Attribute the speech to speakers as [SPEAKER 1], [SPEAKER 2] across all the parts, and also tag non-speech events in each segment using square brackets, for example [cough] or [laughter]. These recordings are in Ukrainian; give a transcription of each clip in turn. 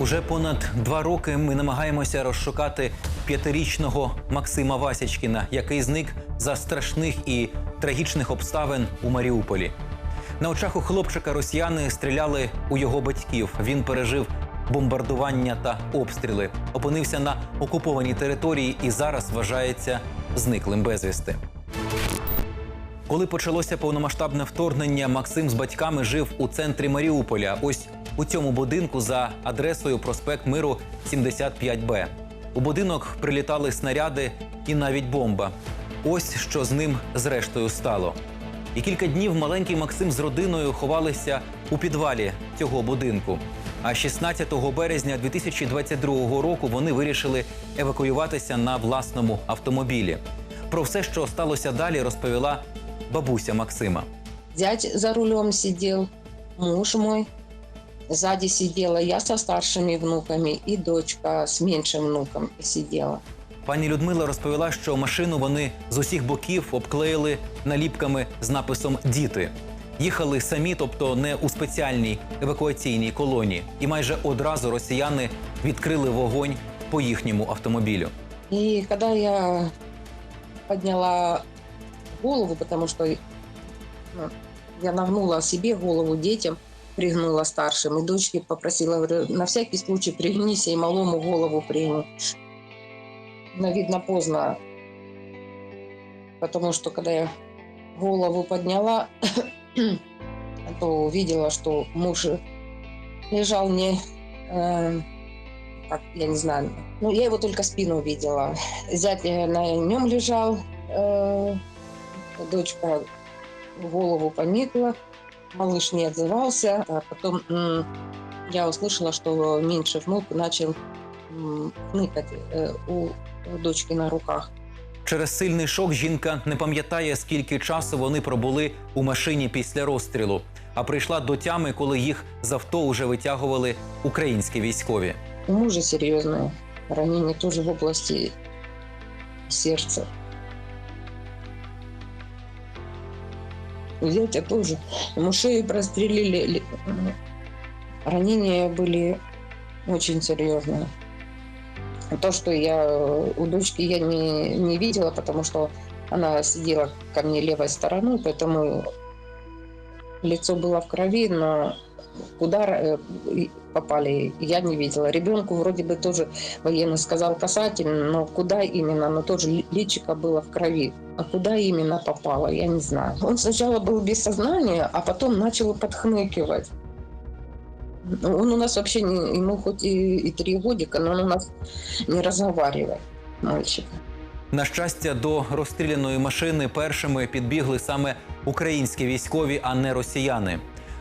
[SPEAKER 1] Уже понад два роки ми намагаємося розшукати п'ятирічного Максима Васячкіна, який зник за страшних і трагічних обставин у Маріуполі. На очах у хлопчика росіяни стріляли у його батьків. Він пережив бомбардування та обстріли, опинився на окупованій території і зараз вважається зниклим безвісти. Коли почалося повномасштабне вторгнення, Максим з батьками жив у центрі Маріуполя. Ось у цьому будинку за адресою проспект Миру 75Б. У будинок прилітали снаряди і навіть бомба. Ось що з ним зрештою стало. І кілька днів маленький Максим з родиною ховалися у підвалі цього будинку. А 16 березня 2022 року вони вирішили евакуюватися на власному автомобілі. Про все, що сталося далі, розповіла бабуся Максима.
[SPEAKER 2] Зять за рулем сидел, муж мой. Сзади сидела я со старшими внуками и дочка с меньшим внуком сидела.
[SPEAKER 1] Пані Людмила розповіла, що машину вони з усіх боків обклеїли наліпками з написом Діти. Їхали самі, тобто не у спеціальній евакуаційній колоні. І майже одразу росіяни відкрили вогонь по їхньому автомобілю.
[SPEAKER 2] И когда я подняла голову, потому что ну, я нагнула себе голову детям, пригнула старшим, и дочке попросила, говорю, на всякий случай пригнись и малому голову пригни. Но, видно, поздно, потому что, когда я голову подняла, [coughs] то увидела, что муж лежал не, э, как, я не знаю, ну, я его только спину видела. Зять э, на нем лежал, э, дочка голову поникла, малыш не отзывался. А потом м, я услышала, что меньший внук начал м, хныкать э, у, у дочки на руках.
[SPEAKER 1] Через сильний шок жінка не пам'ятає, скільки часу вони пробули у машині після розстрілу, а прийшла до тями, коли їх з авто уже витягували українські військові.
[SPEAKER 2] У мужа серьезное ранение тоже в области сердца. Зятя тоже. Ему шею прострелили. Ли- Ранения были очень серьезные. То, что я э, у дочки я не, не видела, потому что она сидела ко мне левой стороной, поэтому лицо было в крови, но куда э, попали, я не видела. Ребенку вроде бы тоже военный сказал касательно, но куда именно, но тоже ли- личико было в крови. А куда именно попало, я не знаю. Он сначала был без сознания, а потом начал подхныкивать. Он у нас вообще, не, ему хоть и, и три годика, но он у нас не разговаривает, мальчик.
[SPEAKER 1] На щастя, до розстріляної машини першими підбігли саме українські військові, а не росіяни.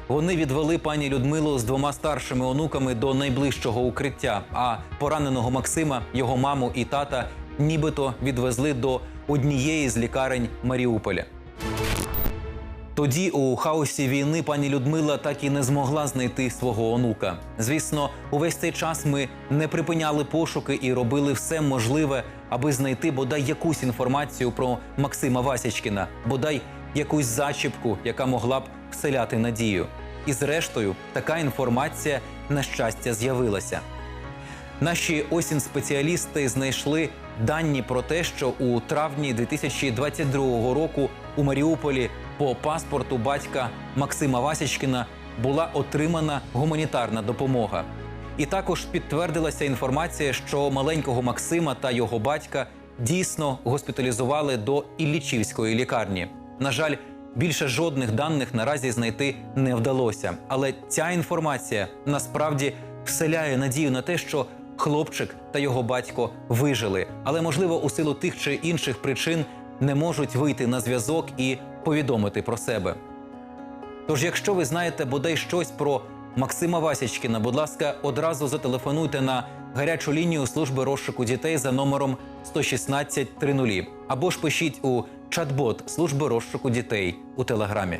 [SPEAKER 1] Вони відвели пані Людмилу з двома старшими онуками до найближчого укриття. А пораненого Максима, його маму і тата, нібито відвезли до однієї з лікарень Маріуполя. Тоді, у хаосі війни, пані Людмила так і не змогла знайти свого онука. Звісно, увесь цей час ми не припиняли пошуки і робили все можливе, аби знайти бодай якусь інформацію про Максима Васячкіна, бодай якусь зачіпку, яка могла б вселяти надію. І зрештою, така інформація на щастя з'явилася. Наші осінь спеціалісти знайшли дані про те, що у травні 2022 року у Маріуполі по паспорту батька Максима Васячкіна була отримана гуманітарна допомога. І також підтвердилася інформація, що маленького Максима та його батька дійсно госпіталізували до Іллічівської лікарні. На жаль, більше жодних даних наразі знайти не вдалося. Але ця інформація насправді вселяє надію на те, що хлопчик та його батько вижили, але можливо у силу тих чи інших причин не можуть вийти на зв'язок і повідомити про себе. Тож, якщо ви знаєте бодай щось про Максима Васячкіна, будь ласка, одразу зателефонуйте на гарячу лінію служби розшуку дітей за номером 116 30 або ж пишіть у чат-бот служби розшуку дітей у телеграмі.